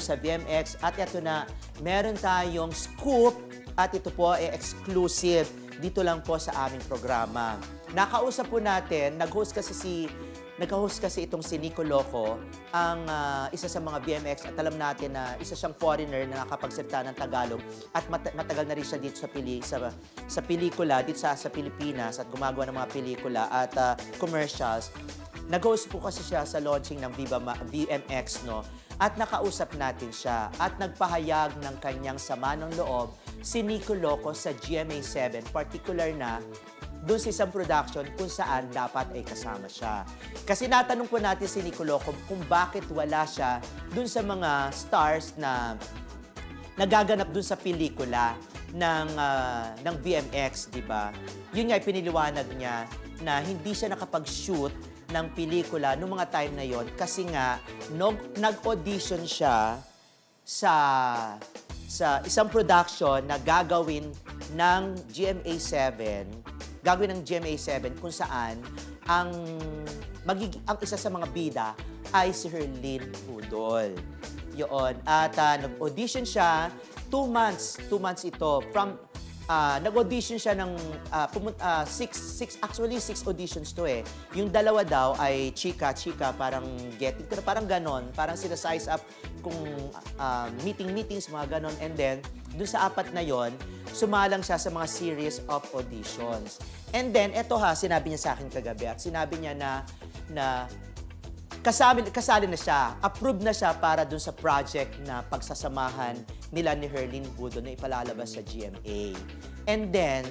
sa BMX at ito na, meron tayong scoop at ito po ay exclusive dito lang po sa aming programa. Nakausap po natin, nag-host kasi si Nag-host kasi itong si Nico Loco, ang ah, isa sa mga BMX at alam natin na isa siyang foreigner na nakapagsalita ng Tagalog at mat- matagal na rin siya dito sa pili sa sa pelikula dito sa sa Pilipinas at gumagawa ng mga pelikula at ah, commercials. Nag-host po kasi siya sa launching ng Viva Ma- VMX no at nakausap natin siya at nagpahayag ng kanyang sama ng loob si Nico Loco sa GMA7 particular na doon sa isang production kung saan dapat ay kasama siya. Kasi natanong po natin si Nico Loco kung bakit wala siya doon sa mga stars na nagaganap dun sa pelikula ng ah, ng VMX, 'di ba? Yun nga piniliwanag niya na hindi siya nakapag-shoot ng pelikula noong mga time na yon kasi nga nag-audition siya sa sa isang production na gagawin ng GMA7, gagawin ng GMA7 kung saan ang magig ang isa sa mga bida ay si Herlene Budol. Yun. At ah, nag-audition siya, two months, two months ito, from, ah, nag-audition siya ng, ah, pumun- ah, six, six, actually six auditions to eh. Yung dalawa daw ay chika, chika, parang getting, parang ganon, parang sila size up kung ah, meeting, meetings, mga ganon. And then, dun sa apat na yon sumalang siya sa mga series of auditions. And then, eto ha, sinabi niya sa akin kagabi at sinabi niya na, na kasali, kasali na siya, approved na siya para dun sa project na pagsasamahan nila ni Herlene Budo na ipalalabas sa GMA. And then,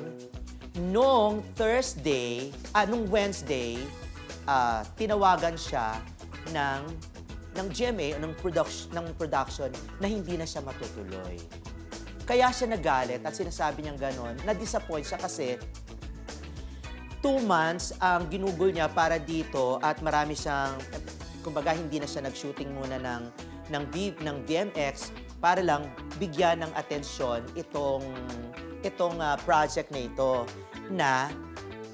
nung Thursday, ah, nung Wednesday, ah, tinawagan siya ng ng GMA o ng production ng production na hindi na siya matutuloy. Kaya siya nagalit at sinasabi niyang ganon, na-disappoint siya kasi two months ang ginugol niya para dito at marami siyang, kumbaga hindi na siya nag-shooting muna ng, ng, V- ng VMX para lang bigyan ng atensyon itong, itong ah, project na ito na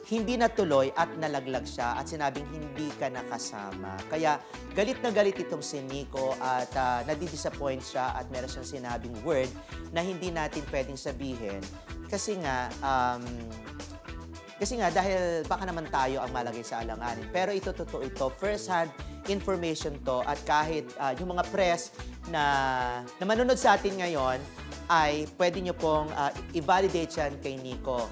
hindi natuloy at nalaglag siya at sinabing hindi ka nakasama. Kaya galit na galit itong si Nico at uh, nadidisappoint siya at meron siyang sinabing word na hindi natin pwedeng sabihin kasi nga um, kasi nga, dahil baka naman tayo ang malagay sa alanganin. Pero ito, totoo ito. First-hand information to. At kahit ah, yung mga press na, na manonood sa atin ngayon, ay pwede nyo pong ah, i-validate yan kay Nico.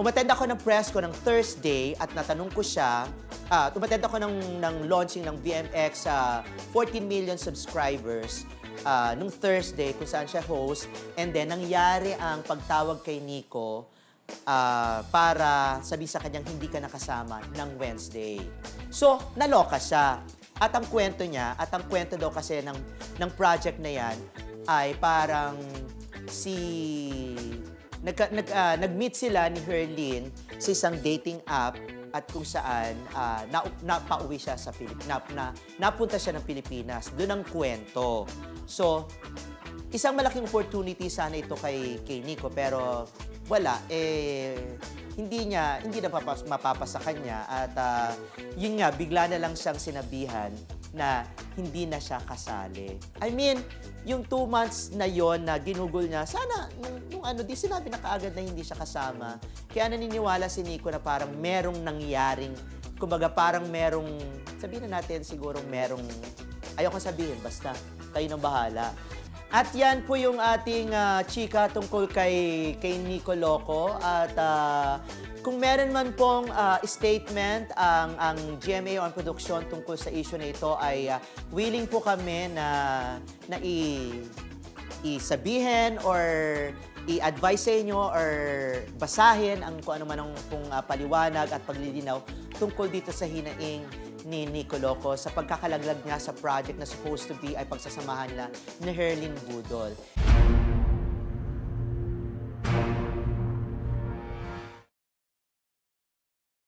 Umattend ako ng press ko ng Thursday at natanong ko siya, ah, umattend ako ng, ng launching ng VMX sa 14 million subscribers ah, nung Thursday kung saan siya host. And then, nangyari ang pagtawag kay Nico ah, para sabi sa kanyang hindi ka nakasama ng Wednesday. So, naloka siya. At ang kwento niya, at ang kwento daw kasi ng, ng project na yan, ay parang si... Nagka, nag, ah, nag-meet sila ni Herlene sa isang dating app at kung saan ah, na, napauwi siya sa Pilip, na, na, napunta siya ng Pilipinas. Doon ang kwento. So, isang malaking opportunity sana ito kay, kay Nico pero wala eh hindi niya hindi na papas, mapapasa kanya at ah, yun nga bigla na lang siyang sinabihan na hindi na siya kasali. I mean, yung two months na yon na ginugol niya, sana nung, nung ano, di sinabi na kaagad na hindi siya kasama. Kaya naniniwala si Nico na parang merong nangyaring, kumbaga parang merong, sabihin na natin siguro merong, ayoko sabihin, basta kayo nang bahala. At yan po yung ating ah, chika tungkol kay, kay Nico Loco. At ah, kung meron man pong ah, statement ang, ang GMA on production tungkol sa issue na ito ay ah, willing po kami na, na i, isabihin or i-advise sa inyo or basahin ang kung ano man ang pong ah, paliwanag at paglilinaw tungkol dito sa hinaing ni Nico Loco sa pagkakalaglag nga sa project na supposed to be ay pagsasamahan nila ni Herlene Budol.